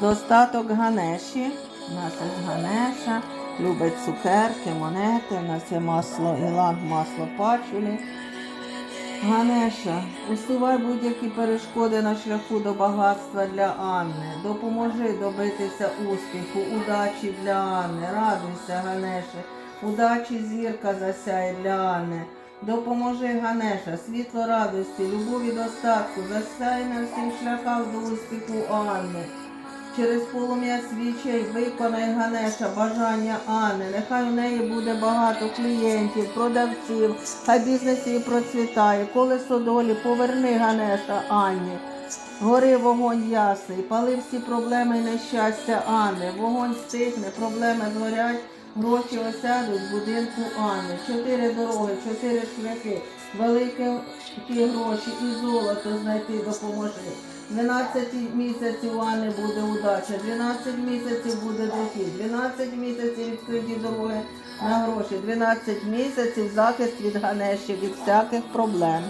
Достаток Ганеші. У нас є Ганеша, любить цукерки, монети, у нас є масло Іланг, масло пачулі. Ганеша, усувай будь-які перешкоди на шляху до багатства для Анни. Допоможи добитися успіху, удачі для Анни. Радуйся, Ганеше. Удачі зірка засяє для Анни. Допоможи Ганеша, світло радості, любові достатку, засяй на всім шляхах до успіху Анни. Через полум'я свічей виконай Ганеша бажання Анни. Нехай у неї буде багато клієнтів, продавців, хай бізнес її процвітає. Колесо долі поверни Ганеша Анні. Гори вогонь ясний, пали всі проблеми і нещастя Анни. Вогонь стихне, проблеми згорять, гроші осядуть в будинку Анни. Чотири дороги, чотири шляхи, великі гроші і золото знайти допоможи. 12 місяців у Анни буде удача, 12 місяців буде дохід, 12 місяців відкриті дороги на гроші, 12 місяців захист від Ганеші, від всяких проблем.